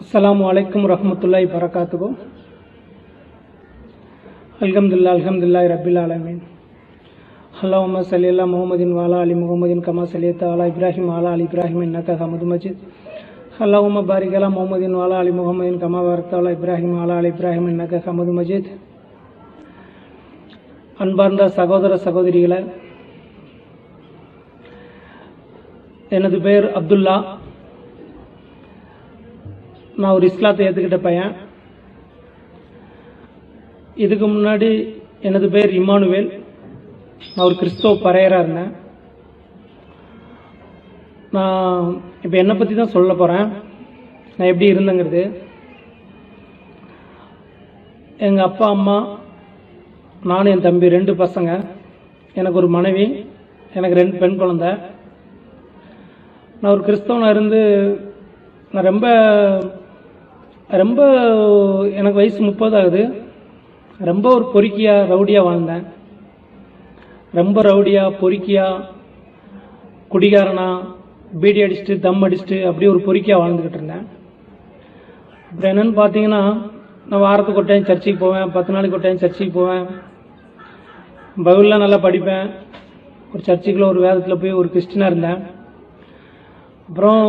அஸ்லாம் அலைக்கும் ரஹமத்துல்லாய் வரகாத்துகு அல்ஹம்துல்லா அல்ஹம்துல்லாய் ரபில் ஆலமீன் அல்லாஹும்ம ஸல்லி அலா முகமதின் வாலா அலி முகமதின் கமா சலியத்தா அலா இப்ராஹிம் ஆலா அலி இப்ராஹிம் இன்னக ஹமது மஜீத் அல்லாஹும்ம பாரிக் முகமதின் வாலா அலி முகமதின் கமா பாரக்த இப்ராஹிம் ஆலா அலி இப்ராஹிம் இன்னக ஹமது மஜீத் அன்பார்ந்த சகோதர சகோதரிகளை எனது பெயர் அப்துல்லா. நான் ஒரு இஸ்லாத்தை ஏற்றுக்கிட்ட பையன். இதுக்கு முன்னாடி எனது பேர் இம்மானுவேல். நான் ஒரு கிறிஸ்தவ பறையராக இருந்தேன். நான் இப்போ என்னை பற்றி தான் சொல்ல போகிறேன் நான் எப்படி இருந்தேங்கிறது. எங்கள் அப்பா அம்மா நானும் என் தம்பி ரெண்டு பசங்க. எனக்கு ஒரு மனைவி எனக்கு ரெண்டு பெண் குழந்த. நான் ஒரு கிறிஸ்தவனாக இருந்து நான் ரொம்ப ரொம்ப எனக்கு வயசு முப்பது ஆகுது. ரொம்ப ஒரு பொறுக்கியாக ரவுடியாக வாழ்ந்தேன். ரொம்ப ரவுடியாக பொறுக்கியாக குடிகாரனா பீடி அடிச்சுட்டு தம் அடிச்சுட்டு அப்படியே ஒரு பொறுக்கியாக வாழ்ந்துக்கிட்டு இருந்தேன். அப்புறம் என்னென்னு பார்த்தீங்கன்னா நான் வாரத்துக்கு ஒரு டைம் சர்ச்சுக்கு போவேன் பத்து நாளைக்கு ஒரு டைம் சர்ச்சுக்கு போவேன். பைபிள்லாம் நல்லா படிப்பேன். ஒரு சர்ச்சுக்குள்ளே ஒரு வேதத்தில் போய் ஒரு கிறிஸ்டினாக இருந்தேன். அப்புறம்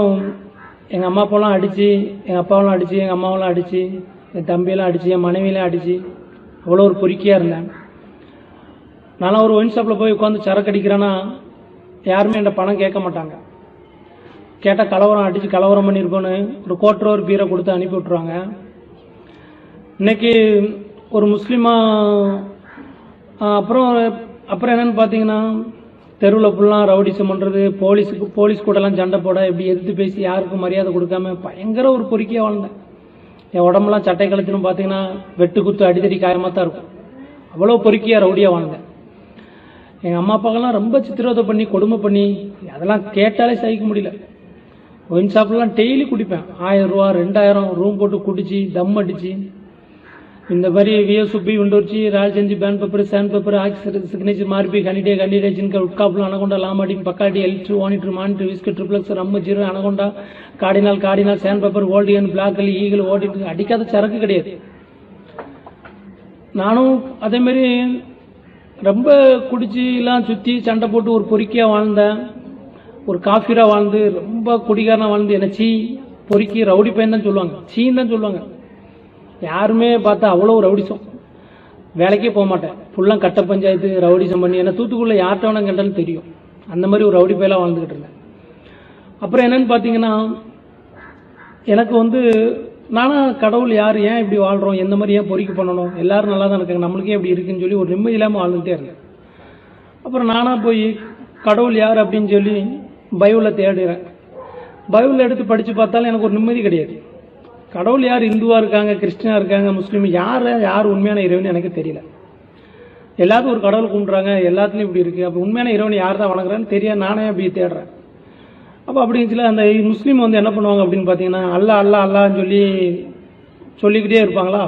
எங்கள் அம்மா அப்பாலாம் அடித்து எங்கள் அப்பாவெல்லாம் அடித்து எங்கள் அம்மாவெல்லாம் அடித்து என் தம்பியெல்லாம் அடித்து என் மனைவியெல்லாம் அடித்து அவ்வளோ ஒரு பொறுக்கியாக இருந்தேன் நான் ஒரு ஒயின் ஷாப்பில் போய் உட்காந்து சரக்கு அடிக்கிறேன்னா யாருமே என்கிட்ட பணம் கேட்க மாட்டாங்க. கேட்டால் கலவரம் அடித்து கலவரம் பண்ணியிருக்கோன்னு ஒரு கோட்டரோ ஒரு பீரை கொடுத்து அனுப்பி விட்ருவாங்க இன்னைக்கு ஒரு முஸ்லீமாக அப்புறம் அப்புறம் என்னன்னு பார்த்தீங்கன்னா தெருவில் ஃபுல்லாக ரவுடிசம் பண்ணுறது போலீஸுக்கு போலீஸ் கூடலாம் சண்டை போட இப்படி எதிர்த்து பேசி யாருக்கும் மரியாதை கொடுக்காம பயங்கர ஒரு பொறுக்கியாக வாழ்ந்தேன். என் உடம்புலாம் சட்டை கழிச்சுன்னு பார்த்தீங்கன்னா வெட்டு குத்து அடித்தடி காயமாக தான் இருக்கும். அவ்வளோ பொறுக்கியாக ரவுடியாக வாழ்ந்தேன். எங்கள் அம்மா அப்பாக்கெல்லாம் ரொம்ப சித்திரவதை பண்ணி கொடுமை பண்ணி அதெல்லாம் கேட்டாலே சகிக்க முடியல. ஒயின் ஷாப்லாம் டெய்லி குடிப்பேன். ஆயிரம் ரூபா ரெண்டாயிரம் ரூம் போட்டு குடிச்சு தம் அடித்து இந்த மாதிரி விஎஸ்பி விண்டோர்ச்சி ராயல் செஞ்சு பேன் பேப்பர் சேண்ட் பேப்பர் ஆக்சி சிக்னேச்சர் மார்பி கண்டிடே கண்டிடே ஜின்க உட்காப்புல அனகொண்டா லாமாடி பக்காடி எல்ட்ரு வானிட்ரு மானிட்ரு விஸ்கட் ட்ரிப்ளக்ஸ் ரம்மு ஜீரோ அனகொண்டா காடினால் காடினால் சேண்ட் பேப்பர் ஓல்டியன் பிளாக்கல் ஈகிள் ஓடிட்டு அடிக்காத சரக்கு கிடையாது. நானும் அதேமாரி ரொம்ப குடிச்சு எல்லாம் சுற்றி சண்டை போட்டு ஒரு பொறுக்கியாக வாழ்ந்தேன். ஒரு காஃபியராக வாழ்ந்து ரொம்ப குடிகாரனாக வாழ்ந்து என்ன சீ பொறுக்கி ரவுடி பையன் தான் சொல்லுவாங்க. சீன்னு தான் சொல்லுவாங்க. யாருமே பார்த்தா அவ்வளோ ரவுடிசம். வேலைக்கே போக மாட்டேன். ஃபுல்லாக கட்ட பஞ்சாயத்து ரவுடிசம் பண்ணி ஏன்னா தூத்துக்குள்ளே யார்கிட்ட வேணா கண்டாலும் தெரியும். அந்த மாதிரி ஒரு ரவுடி பயிலாக வாழ்ந்துக்கிட்டு இருந்தேன். அப்புறம் என்னன்னு பார்த்தீங்கன்னா எனக்கு வந்து நானும் கடவுள் யார் ஏன் இப்படி வாழ்கிறோம் எந்த மாதிரி ஏன் பொறிக்க பண்ணணும் எல்லாரும் நல்லா தான் இருக்காங்க நம்மளுக்கே இப்படி இருக்குன்னு சொல்லி ஒரு நிம்மதி இல்லாமல் வாழ்ந்துகிட்டே இருந்தேன். அப்புறம் நானாக போய் கடவுள் யார் அப்படின்னு சொல்லி பைபிளில் தேடுறேன். பைபிள் எடுத்து படித்து பார்த்தாலும் எனக்கு ஒரு நிம்மதி கிடையாது. கடவுள் யார் இந்துவாக இருக்காங்க கிறிஸ்டினாக இருக்காங்க முஸ்லீம் யார் யார் உண்மையான இறைவன் எனக்கு தெரியல. எல்லாத்தையும் ஒரு கடவுள் கும்பிட்றாங்க எல்லாத்துலேயும் இப்படி இருக்குது அப்போ உண்மையான இறைவன் யார் தான் வணங்குறான்னு தெரியாது நானே அப்படி தேடுறேன். அப்போ அப்படின்னு சொல்லி அந்த முஸ்லீம் வந்து என்ன பண்ணுவாங்க அப்படின்னு பார்த்தீங்கன்னா அல்லா அல்லா அல்லான்னு சொல்லி சொல்லிக்கிட்டே இருப்பாங்களா?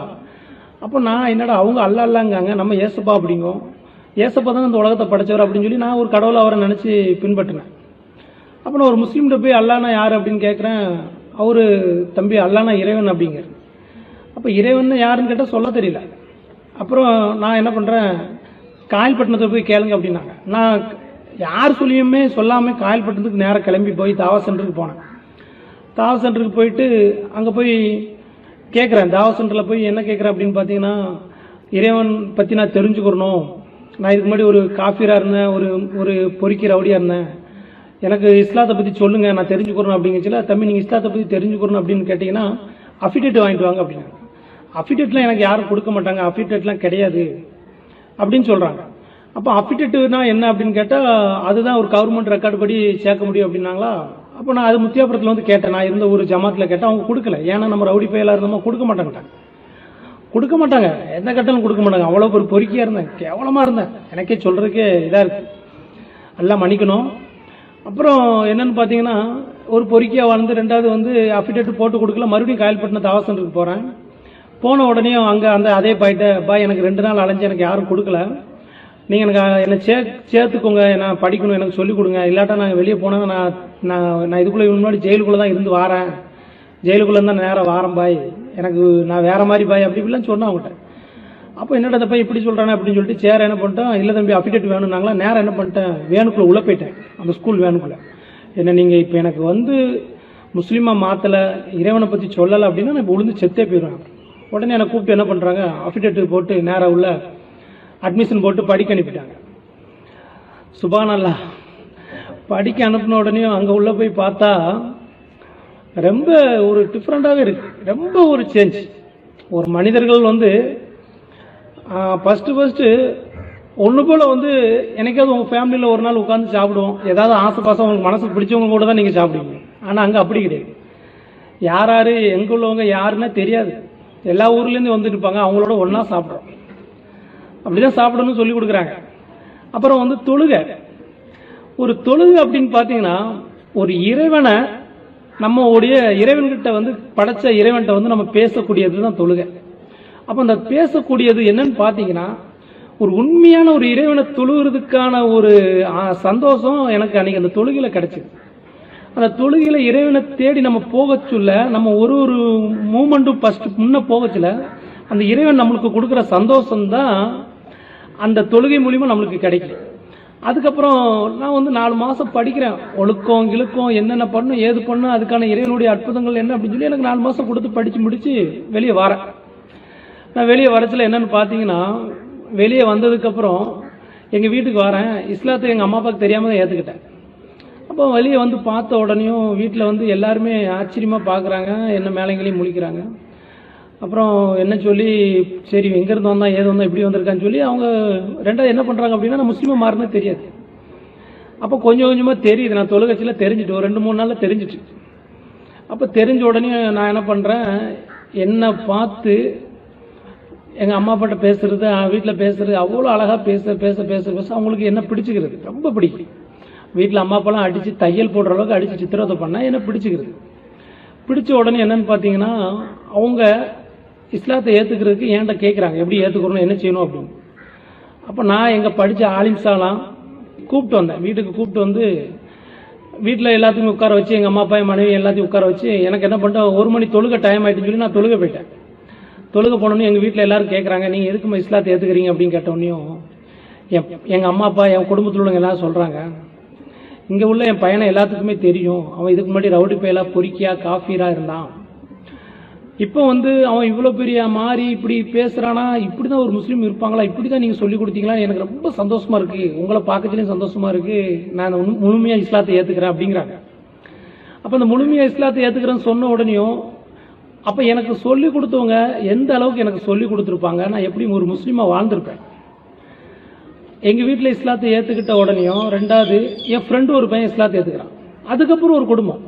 அப்போ நான் என்னடா அவங்க அல்ல அல்லாங்காங்க நம்ம ஏசப்பா அப்படிங்கும். ஏசப்பா தான் இந்த உலகத்தை படைச்சவர் அப்படின்னு சொல்லி நான் ஒரு கடவுளை அவரை நினச்சி பின்பற்றினேன். அப்போ நான் ஒரு முஸ்லீம்கிட்ட போய் அல்லானா யார் அப்படின்னு கேட்குறேன் அவர் தம்பி அல்லானா இறைவன் அப்படிங்கிற அப்போ இறைவன் யாருன்னு கேட்டால் சொல்ல தெரியல. அப்புறம் நான் என்ன பண்ணுறேன் காயல்பட்டினத்தை போய் கேளுங்க அப்படின்னாங்க. நான் யார் சொல்லியுமே சொல்லாமல் காயல்பட்டினத்துக்கு நேராக கிளம்பி போய் தாவா சென்டருக்கு போனேன். தாவா சென்டருக்கு போயிட்டு அங்கே போய் கேட்குறேன் தாவா சென்டரில் போய் என்ன கேட்குறேன் அப்படின்னு பார்த்தீங்கன்னா இறைவன் பற்றி நான் தெரிஞ்சுக்கிறணும் நான் இதுக்கு முன்னாடி ஒரு காஃபிராக இருந்தேன் ஒரு ஒரு பொறிக்கிற ரவுடியாக இருந்தேன். எனக்கு இஸ்லாத்தை பற்றி சொல்லுங்கள் நான் தெரிஞ்சுக்கிறணும் அப்படிங்கச்சுல தம்பி நீங்கள் இஸ்லாத்தை பற்றி தெரிஞ்சுக்கிறோம் அப்படின்னு கேட்டிங்கன்னா அஃபிடேட் வாங்கிட்டு வாங்க அப்படின்னாங்க அஃபிடேட்லாம் எனக்கு யாரும் கொடுக்க மாட்டாங்க அஃபிடேட்லாம் கிடையாது அப்படின்னு சொல்கிறாங்க அப்போ அஃபிடேட்டுனா என்ன அப்படின்னு கேட்டால் அதுதான் ஒரு கவர்மெண்ட் ரெக்கார்டு படி சேர்க்க முடியும் அப்படின்னாங்களா? அப்போ நான் அது முத்தியாபுரத்தில் வந்து கேட்டேன். நான் இருந்த ஒரு ஜமாத்தில் கேட்டேன். அவங்க கொடுக்கல. ஏன்னா நம்ம ரவுடி பயலாக இருந்தோமோ கொடுக்க மாட்டாங்க கொடுக்க மாட்டாங்க. எந்த கட்டணம் கொடுக்க மாட்டாங்க. அவ்வளோ ஒரு பொறுக்கியாக இருந்தேன். கேவலமாக இருந்தேன். எனக்கே சொல்கிறதுக்கே இதாக இருக்குது எல்லாம் மன்னிக்கணும். அப்புறம் என்னன்னு பார்த்தீங்கன்னா ஒரு பொறுக்கியாக வாழ்ந்து ரெண்டாவது வந்து அஃபிடேட் போட்டு கொடுக்கல. மறுபடியும் காயல்பட்டினம் தாவசன்ருக்கு போகிறேன் போன உடனே அங்கே அந்த அதே பாயிட்ட பா எனக்கு ரெண்டு நாள் அலைஞ்சு எனக்கு யாரும் கொடுக்கல. நீங்கள் எனக்கு என்னை சே சேர்த்துக்கோங்க. நான் படிக்கணும் எனக்கு சொல்லிக் கொடுங்க. இல்லாட்டா நான் வெளியே போனால் நான் நான் நான் இதுக்குள்ளே முன்னாடி ஜெயிலுக்குள்ளே தான் இருந்து வாரேன். ஜெயிலுக்குள்ளே தான் நேராக வாரம் பாய். எனக்கு நான் வேறு மாதிரி பாய். அப்படி இப்படிலாம் சொன்னேன் அவங்ககிட்ட. அப்போ என்னடா தப்பா இப்படி சொல்கிறானே அப்படின்னு சொல்லிட்டு சேர என்ன பண்ணிட்டேன் இல்லை தம்பி அஃபிடேட் வேணும்னாங்களா? நேரம் என்ன பண்ணிட்டேன் வேனுக்குள்ளே உள்ளே போயிட்டேன் அந்த ஸ்கூல் வேனுக்குள்ளே. என்ன நீங்கள் இப்போ எனக்கு வந்து முஸ்லீமாக மாற்றலை இறைவனை பற்றி சொல்லலை அப்படின்னா நான் இப்போ உளுந்து செத்தே போயிடுவேன். உடனே என்னை கூப்பிட்டு என்ன பண்ணுறாங்க அஃபிடேட்டு போட்டு நேராக உள்ள அட்மிஷன் போட்டு படிக்க அனுப்பிட்டாங்க. சுபானல்லா படிக்க அனுப்பின உடனே அங்கே உள்ளே போய் பார்த்தா ரொம்ப ஒரு டிஃப்ரெண்ட்டாகவே இருக்குது ரொம்ப ஒரு சேஞ்ச் ஒரு மனிதர்கள் வந்து ஃபஸ்ட்டு ஃபஸ்ட்டு ஒன்று போல் வந்து எனக்காவது உங்கள் ஃபேமிலியில் ஒரு நாள் உட்காந்து சாப்பிடுவோம். ஏதாவது ஆசை பாசம் உங்களுக்கு மனசுக்கு பிடிச்சவங்க கூட தான் நீங்கள் சாப்பிடுவீங்க. ஆனால் அங்கே அப்படி கிடையாது. யார் யார் எங்கே உள்ளவங்க யாருன்னா தெரியாது. எல்லா ஊர்லேருந்து வந்துட்டு இருப்பாங்க. அவங்களோட ஒன்றா சாப்பிட்றோம். அப்படிதான் சாப்பிடணும்னு சொல்லி கொடுக்குறாங்க. அப்புறம் வந்து தொழுகை. ஒரு தொழுகை அப்படின்னு பார்த்தீங்கன்னா ஒரு இறைவனை நம்ம உடைய இறைவன்கிட்ட வந்து படைச்ச இறைவன்கிட்ட வந்து நம்ம பேசக்கூடியது தான் தொழுகை. அப்போ அந்த பேசக்கூடியது என்னன்னு பார்த்தீங்கன்னா ஒரு உண்மையான ஒரு இறைவனை தொழுகிறதுக்கான ஒரு சந்தோஷம் எனக்கு அன்னைக்கு அந்த தொழுகையில் கிடைச்சிது. அந்த தொழுகையில இறைவனை தேடி நம்ம போக சொல்ல நம்ம ஒரு ஒரு மூமெண்ட்டும் ஃபர்ஸ்ட் முன்ன போக சொல்ல அந்த இறைவன் நம்மளுக்கு கொடுக்குற சந்தோஷம் தான் அந்த தொழுகை மூலியமா நம்மளுக்கு கிடைக்கும் அதுக்கப்புறம் நான் வந்து நாலு மாசம் படிக்கிறேன். ஒழுக்கம் கிழுக்கம் என்னென்ன பண்ணும் ஏது பண்ணும் அதுக்கான இறைவனுடைய அற்புதங்கள் என்ன அப்படின்னு சொல்லி எனக்கு நாலு மாசம் கொடுத்து படிச்சு முடிச்சு வெளியே வரேன். நான் வெளியே வரச்சுல என்னன்னு பார்த்தீங்கன்னா வெளியே வந்ததுக்கப்புறம் எங்கள் வீட்டுக்கு வரேன். இஸ்லாத்தை எங்கள் அம்மா அப்பாவுக்கு தெரியாமல் தான் ஏற்றுக்கிட்டேன் அப்போ வெளியே வந்து பார்த்த உடனேயும் வீட்டில் வந்து எல்லாருமே ஆச்சரியமாக பார்க்குறாங்க என்ன மேலங்களையும் முழிக்கிறாங்க. அப்புறம் என்ன சொல்லி சரி எங்கேருந்து வந்தால் ஏது வந்தால் இப்படி வந்திருக்கான்னு சொல்லி அவங்க ரெண்டாவது என்ன பண்ணுறாங்க அப்படின்னா நான் முஸ்லீமாக மாறினே தெரியாது. அப்போ கொஞ்சம் கொஞ்சமாக தெரியுது. நான் தொலைக்காட்சியில் தெரிஞ்சுட்டு ஒரு ரெண்டு மூணு நாளில் தெரிஞ்சிட்டு. அப்போ தெரிஞ்ச உடனே நான் என்ன பண்ணுறேன் என்னை பார்த்து எங்கள் அம்மா அப்பாட்ட பேசுறது வீட்டில் பேசுறது அவ்வளோ அழகாக பேச பேச பேச பேச அவங்களுக்கு என்ன பிடிச்சிக்கிறது? ரொம்ப பிடிக்கும். வீட்டில் அம்மா அப்பாலாம் அடித்து தையல் போடுற அளவுக்கு அடித்து சித்திரவதை பண்ணால் என்ன பிடிச்சிக்கிறது? பிடிச்ச உடனே என்னன்னு பார்த்தீங்கன்னா அவங்க இஸ்லாத்தை ஏற்றுக்கிறதுக்கு ஏன்ட்ட கேட்குறாங்க எப்படி ஏற்றுக்கணும் என்ன செய்யணும் அப்படின்னு. அப்போ நான் எங்கள் படித்த ஆலிம்சாலாம் கூப்பிட்டு வந்தேன். வீட்டுக்கு கூப்பிட்டு வந்து வீட்டில் எல்லாத்தையும் உட்கார வச்சு எங்கள் அம்மா அப்பா என் மனைவி எல்லாத்தையும் உட்கார வச்சு எனக்கு என்ன பண்ணிட்டேன் ஒரு மணி தொழுக டைம் ஆயிட்டுன்னு சொல்லி நான் தொழுக போயிட்டேன். தொழுக போனோன்னு எங்கள் வீட்டில் எல்லாரும் கேட்குறாங்க நீங்கள் எதுக்குமா இஸ்லாத்தை ஏற்றுக்கிறீங்க அப்படின்னு கேட்டோடனையும் என் எங்கள் அம்மா அப்பா என் குடும்பத்தில் உள்ளவங்க எல்லாரும் சொல்கிறாங்க இங்கே உள்ள என் பையனை எல்லாத்துக்குமே தெரியும். அவன் இதுக்கு முன்னாடி ரவுடி பயலா பொறிக்கியா காஃபீரா இருந்தான். இப்போ வந்து அவன் இவ்வளோ பெரிய மாறி இப்படி பேசுறானா? இப்படி தான் ஒரு முஸ்லீம் இருப்பாங்களா? இப்படி தான் நீங்கள் சொல்லி கொடுத்தீங்களா எனக்கு ரொம்ப சந்தோஷமா இருக்கு. உங்களை பார்க்கறதுலையும் சந்தோஷமா இருக்கு. நான் உண்- முழுமையா இஸ்லாத்தை ஏற்றுக்கிறேன் அப்படிங்கிறாங்க. அப்போ அந்த முழுமையாக இஸ்லாத்தை ஏற்றுக்கிறேன்னு சொன்ன உடனேயும் அப்போ எனக்கு சொல்லி கொடுத்தவங்க எந்த அளவுக்கு எனக்கு சொல்லி கொடுத்துருப்பாங்க? நான் எப்படி ஒரு முஸ்லீமாக வாழ்ந்திருப்பேன். எங்கள் வீட்டில் இஸ்லாத்தை ஏற்றுக்கிட்ட உடனேயும் ரெண்டாவது என் ஃப்ரெண்டு ஒரு பையன் இஸ்லாத்தை ஏற்றுக்கிறான் அதுக்கப்புறம் ஒரு குடும்பம்.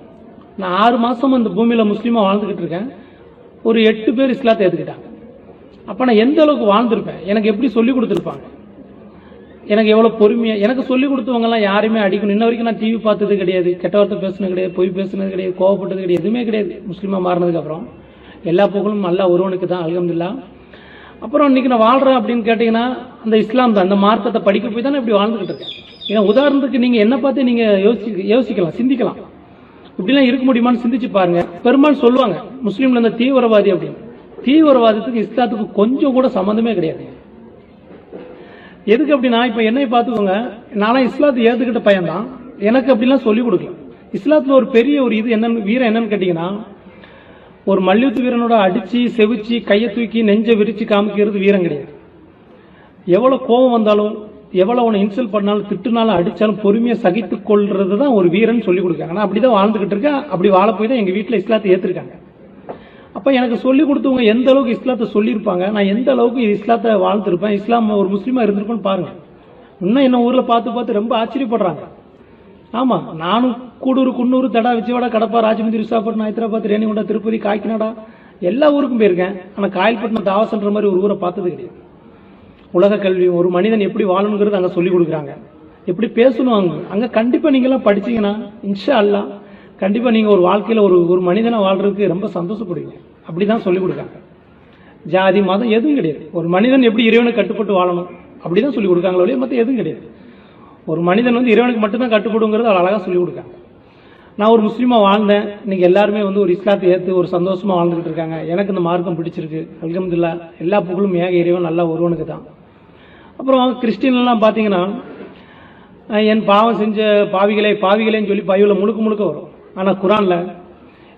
நான் ஆறு மாதம் அந்த பூமியில் முஸ்லீமாக வாழ்ந்துக்கிட்டு இருக்கேன். ஒரு எட்டு பேர் இஸ்லாத்தை ஏற்றுக்கிட்டாங்க அப்போ நான் எந்த அளவுக்கு வாழ்ந்திருப்பேன்? எனக்கு எப்படி சொல்லி கொடுத்துருப்பாங்க? எனக்கு எவ்வளோ பொறுமையாக எனக்கு சொல்லி கொடுத்தவங்கலாம் யாரையுமே அடிக்கணும். இன்ன வரைக்கும் நான் டிவி பார்த்தது கிடையாது. கெட்ட வார்த்தை பேசுனது கிடையாது. பொய் பேசுனது கிடையாது. கோவப்பட்டது கிடையாது. எதுவுமே கிடையாது. முஸ்லீமாக மாறினதுக்கப்புறம் அப்புறம். எல்லா புகழும் நல்லா ஒருவனுக்கு தான் அல்ஹம்துலில்லாஹ். அப்புறம் இன்னைக்கு நான் வாழ்கிறேன் அப்படின்னு கேட்டிங்கன்னா அந்த இஸ்லாம் தான் அந்த மார்க்கத்தை படிக்க போய் தானே இப்படி வாழ்ந்துகிட்டு இருக்கேன். ஏன்னா உதாரணத்துக்கு நீங்கள் என்ன பார்த்து நீங்கள் யோசி யோசிக்கலாம் சிந்திக்கலாம். இப்படிலாம் இருக்க முடியுமான்னு சிந்திச்சு பாருங்க. பெரும்பாலும் சொல்லுவாங்க முஸ்லீம்ல இந்த தீவிரவாதி அப்படின்னு. தீவிரவாதத்துக்கு இஸ்லாத்துக்கு கொஞ்சம் கூட சம்மந்தமே கிடையாது. எதுக்கு அப்படின்னா இப்போ என்னை பார்த்துக்கோங்க நானும் இஸ்லாத்தை ஏற்றுக்கிட்ட பையன் தான் எனக்கு அப்படிலாம் சொல்லிக் கொடுக்கல. இஸ்லாத்தில் ஒரு பெரிய ஒரு இது என்னன்னு வீரம் என்னன்னு கேட்டிங்கன்னா ஒரு மல்யுத்த வீரனோட அடிச்சு செவிச்சு கையை தூக்கி நெஞ்சை விரிச்சு காமிக்கிறது வீரம் கிடையாது. எவ்வளவு கோபம் வந்தாலும் எவ்வளவு உன்னை இன்சல்ட் பண்ணாலும் திட்டுனாலும் அடிச்சாலும் பொறுமையா சகித்து கொள்றது தான் ஒரு வீரன் சொல்லி கொடுக்காங்க நான் அப்படிதான் வாழ்ந்துகிட்டு இருக்கேன் அப்படி வாழ போய் தான் எங்க வீட்டுல இஸ்லாத்தை ஏத்திருக்காங்க. அப்ப எனக்கு சொல்லி கொடுத்தவங்க எந்த அளவுக்கு இஸ்லாத்தை சொல்லியிருப்பாங்க? நான் எந்த அளவுக்கு இஸ்லாத்தை வாழ்ந்துருப்பேன்? இஸ்லாம் ஒரு முஸ்லீமா இருந்திருப்பேன்னு பாருங்க. இன்னும் என்ன ஊர்ல பார்த்து பார்த்து ரொம்ப ஆச்சரியப்படுறாங்க. ஆமா நானும் கூடூர் குன்னூர் தடா விஜயவாடா கடப்பா ராஜமந்திரி விசாகப்பட்டினம் ஹைதராபாத் ரேணிகுண்டா திருப்பதி காக்கிநாடா எல்லா ஊருக்கும் போயிருக்கேன். ஆனால் காயல்பட்டினம் தாவசன்ற மாதிரி ஒரு ஊரை பார்த்தது கிடையாது. உலக கல்வி ஒரு மனிதன் எப்படி வாழணுங்கிறது அங்கே சொல்லி கொடுக்குறாங்க. எப்படி பேசணும் அங்கே அங்கே கண்டிப்பாக நீங்களாம் படிச்சீங்கன்னா இன்ஷா அல்லாஹ் கண்டிப்பாக நீங்கள் ஒரு வாழ்க்கையில் ஒரு ஒரு மனிதனை வாழ்றதுக்கு ரொம்ப சந்தோஷப்படுவீங்க. அப்படி தான் சொல்லிக் கொடுக்காங்க ஜாதி மதம் எதுவும் கிடையாது. ஒரு மனிதன் எப்படி இறைவனை கட்டுப்பட்டு வாழணும்? அப்படி தான் சொல்லி கொடுக்காங்களோ மற்ற எதுவும் கிடையாது. ஒரு மனிதன் வந்து இறைவனுக்கு மட்டும்தான் கட்டுப்படுங்கிறது அழகாக சொல்லி கொடுக்காங்க நான் ஒரு முஸ்லீமாக வாழ்ந்தேன். இன்னைக்கு எல்லாருமே வந்து ஒரு இஸ்லாத்தை ஏற்று ஒரு சந்தோஷமாக வாழ்ந்துக்கிட்டு இருக்காங்க. எனக்கு இந்த மார்க்கம் பிடிச்சிருக்கு. அல்கம்துல்லா எல்லா புகழும் ஏக இறைவன் நல்லா ஒருவனுக்கு தான். அப்புறம் கிறிஸ்டின்லாம் பார்த்தீங்கன்னா என் பாவம் செஞ்ச பாவிகளே பாவிகளேன்னு சொல்லி பைபிளில் முழுக்க முழுக்க வரும். ஆனால் குரானில்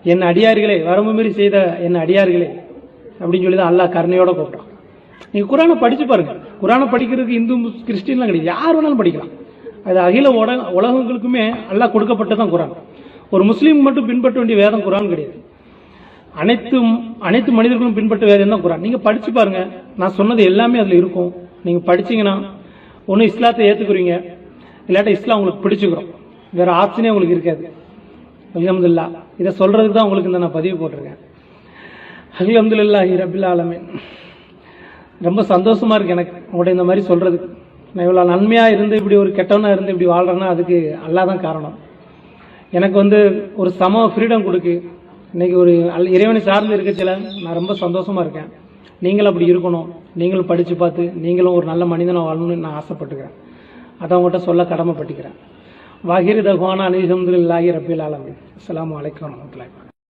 என் அடியார்களே வரம்பு மீறி செய்த என் அடியார்களே அப்படின்னு சொல்லி தான் அல்லாஹ் கருணையோட கூப்பிட்டான். நீங்கள் குரானை படித்து பாருங்கள் குரானை படிக்கிறதுக்கு இந்து முஸ்- கிறிஸ்டின்லாம் கிடையாது. யார் வேணாலும் படிக்கலாம். அது அகில உட உலகங்களுக்குமே அல்லாஹ் கொடுக்கப்பட்டதான் குரான். ஒரு முஸ்லீம் மட்டும் பின்பற்ற வேண்டிய வேதம் குரான் கிடையாது. அனைத்து அனைத்து மனிதர்களும் பின்பற்ற வேதம் தான் குரான். நீங்கள் படிச்சு பாருங்க. நான் சொன்னது எல்லாமே அதில் இருக்கும். நீங்கள் படிச்சீங்கன்னா ஒன்று இஸ்லாத்தை ஏற்றுக்குறீங்க இல்லாட்டா இஸ்லாம் உங்களுக்கு பிடிச்சிக்கிறோம் வேற ஆப்ஷனே உங்களுக்கு இருக்காது. அல்ஹம்துலில்லா. இதை சொல்றதுக்கு தான் உங்களுக்கு இந்த நான் பதிவு போட்டிருக்கேன். அல்ஹம்துலில்லாஹி ரபில் ஆலமீன். ரொம்ப சந்தோஷமா இருக்கு எனக்கு. உங்கள்ட்ட இந்த மாதிரி சொல்றதுக்கு. நான் இவ்வளோ நன்மையாக இருந்து இப்படி ஒரு கெட்டவனாக இருந்து இப்படி வாழ்கிறேன்னா அதுக்கு அல்லாஹ் தான் காரணம். எனக்கு வந்து ஒரு சம ஃப்ரீடம் கொடுக்கு. இன்றைக்கி ஒரு அல்- இறைவனை சார்ந்து இருக்கச்சில நான் ரொம்ப சந்தோஷமாக இருக்கேன். நீங்களும் அப்படி இருக்கணும். நீங்களும் படித்து பார்த்து நீங்களும் ஒரு நல்ல மனிதனாக வாழணும்னு நான் ஆசைப்பட்டுக்கிறேன். அதை அவங்ககிட்ட சொல்ல கடமைப்பட்டுக்கிறேன். வாகிர் தகுவான அனிசம்துல்லாஹி ரபில் ஆலமின். அஸ்லாம் வலைக்கம் வரமத்துல்லாஹி